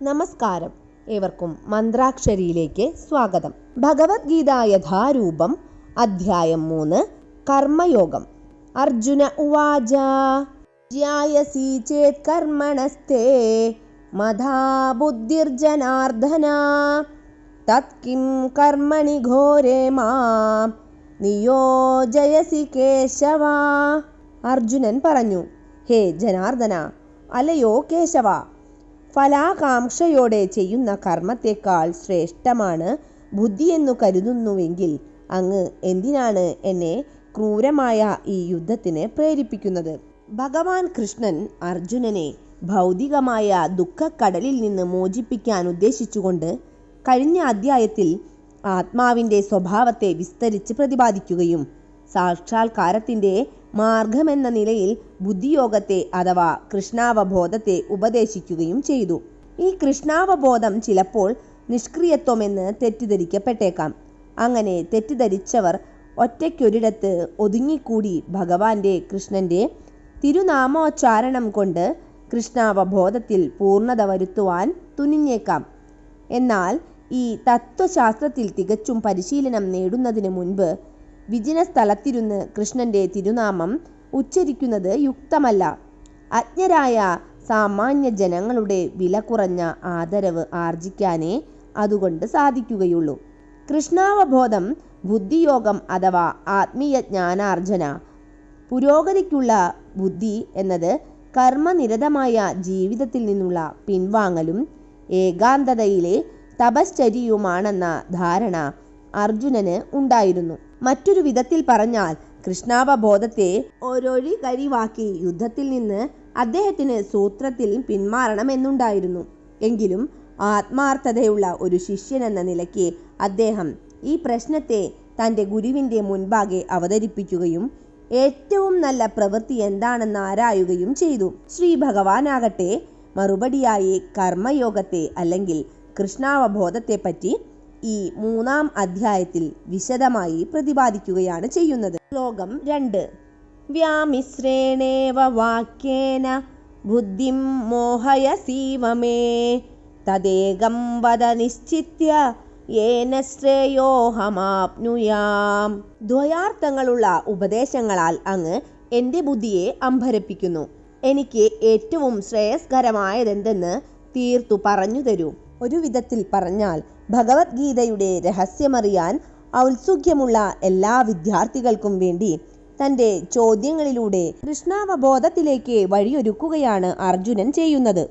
നമസ്കാരം. ഏവർക്കും മന്ത്രാക്ഷരിയിലേക്ക് സ്വാഗതം. ഭഗവത്ഗീത യഥാരൂപം അധ്യായം മൂന്ന് കർമ്മയോഗം. അർജുന ഉവാച ജ്യായസി തത്കിം കർമ്മണി ഘോരേ മാം നിയോജയസി കേശവ. അർജുനൻ പറഞ്ഞു ഹേ ജനാർദ്ദന അലയോ കേശവ ഫലാകാംക്ഷയോടെ ചെയ്യുന്ന കർമ്മത്തെക്കാൾ ശ്രേഷ്ഠമാണ് ബുദ്ധിയെന്നു കരുതുന്നുവെങ്കിൽ അങ്ങ് എന്തിനാണ് എന്നെ ക്രൂരമായ ഈ യുദ്ധത്തിന് പ്രേരിപ്പിക്കുന്നത്? ഭഗവാൻ കൃഷ്ണൻ അർജുനനെ ഭൗതികമായ ദുഃഖക്കടലിൽ നിന്ന് മോചിപ്പിക്കാൻ ഉദ്ദേശിച്ചുകൊണ്ട് കഴിഞ്ഞ അധ്യായത്തിൽ ആത്മാവിന്റെ സ്വഭാവത്തെ വിസ്തരിച്ച് പ്രതിപാദിക്കുകയും സാക്ഷാത്കാരത്തിന്റെ മാർഗമെന്ന നിലയിൽ ബുദ്ധിയോഗത്തെ അഥവാ കൃഷ്ണാവബോധത്തെ ഉപദേശിക്കുകയും ചെയ്തു. ഈ കൃഷ്ണാവബോധം ചിലപ്പോൾ നിഷ്ക്രിയത്വമെന്ന് തെറ്റിദ്ധരിക്കപ്പെട്ടേക്കാം. അങ്ങനെ തെറ്റിദ്ധരിച്ചവർ ഒറ്റയ്ക്കൊരിടത്ത് ഒതുങ്ങിക്കൂടി ഭഗവാന്റെ കൃഷ്ണന്റെ തിരുനാമോച്ചാരണം കൊണ്ട് കൃഷ്ണാവബോധത്തിൽ പൂർണത വരുത്തുവാൻ തുനിഞ്ഞേക്കാം. എന്നാൽ ഈ തത്വശാസ്ത്രത്തിൽ തികച്ചും പരിശീലനം നേടുന്നതിന് മുൻപ് വിജന സ്ഥലത്തിരുന്ന് കൃഷ്ണന്റെ തിരുനാമം ഉച്ചരിക്കുന്നത് യുക്തമല്ല. അജ്ഞരായ സാമാന്യ ജനങ്ങളുടെ വില കുറഞ്ഞ ആദരവ് ആർജിക്കാനേ അതുകൊണ്ട് സാധിക്കുകയുള്ളൂ. കൃഷ്ണാവബോധം ബുദ്ധിയോഗം അഥവാ ആത്മീയ ജ്ഞാനാർജന പുരോഗതിക്കുള്ള ബുദ്ധി എന്നത് കർമ്മനിരതമായ ജീവിതത്തിൽ നിന്നുള്ള പിൻവാങ്ങലും ഏകാന്തതയിലെ തപശ്ചര്യയുമാണെന്ന ധാരണ അർജുനന് ഉണ്ടായിരുന്നു. മറ്റൊരു വിധത്തിൽ പറഞ്ഞാൽ കൃഷ്ണാവബോധത്തെ ഒരൊഴി കരിവാക്കി യുദ്ധത്തിൽ നിന്ന് അദ്ദേഹത്തിന് സൂത്രത്തിൽ പിന്മാറണമെന്നുണ്ടായിരുന്നു. എങ്കിലും ആത്മാർത്ഥതയുള്ള ഒരു ശിഷ്യൻ എന്ന നിലയ്ക്ക് അദ്ദേഹം ഈ പ്രശ്നത്തെ തന്റെ ഗുരുവിന്റെ മുൻപാകെ അവതരിപ്പിക്കുകയും ഏറ്റവും നല്ല പ്രവൃത്തി എന്താണെന്ന് ആരായുകയും ചെയ്തു. ശ്രീ ഭഗവാനാകട്ടെ മറുപടിയായി കർമ്മയോഗത്തെ അല്ലെങ്കിൽ കൃഷ്ണാവബോധത്തെപ്പറ്റി ഈ മൂന്നാം അധ്യായത്തിൽ വിശദമായി പ്രതിപാദിക്കുകയാണ് ചെയ്യുന്നത്. ശ്ലോകം രണ്ട്. വ്യാമിശ്രേണേവ വാക്യേന ബുദ്ധിം മോഹയ സീവമേ തദേകം വദ നിശ്ചിത്യ ഏന ശ്രേയോഹമാപ്നുയാം. ദ്വയാർത്ഥങ്ങളുള്ള ഉപദേശങ്ങളാൽ അങ്ങ് എന്റെ ബുദ്ധിയെ അമ്പരപ്പിക്കുന്നു. എനിക്ക് ഏറ്റവും ശ്രേയസ്കരമായതെന്തെന്ന് തീർത്തു പറഞ്ഞു തരൂ. ഒരു വിധത്തിൽ പറഞ്ഞാൽ ഭഗവത്ഗീതയുടെ രഹസ്യമറിയാൻ ഔത്സുഖ്യമുള്ള എല്ലാ വിദ്യാർത്ഥികൾക്കും വേണ്ടി തന്റെ ചോദ്യങ്ങളിലൂടെ കൃഷ്ണാവബോധത്തിലേക്ക് വഴിയൊരുക്കുകയാണ് അർജുനൻ ചെയ്യുന്നത്.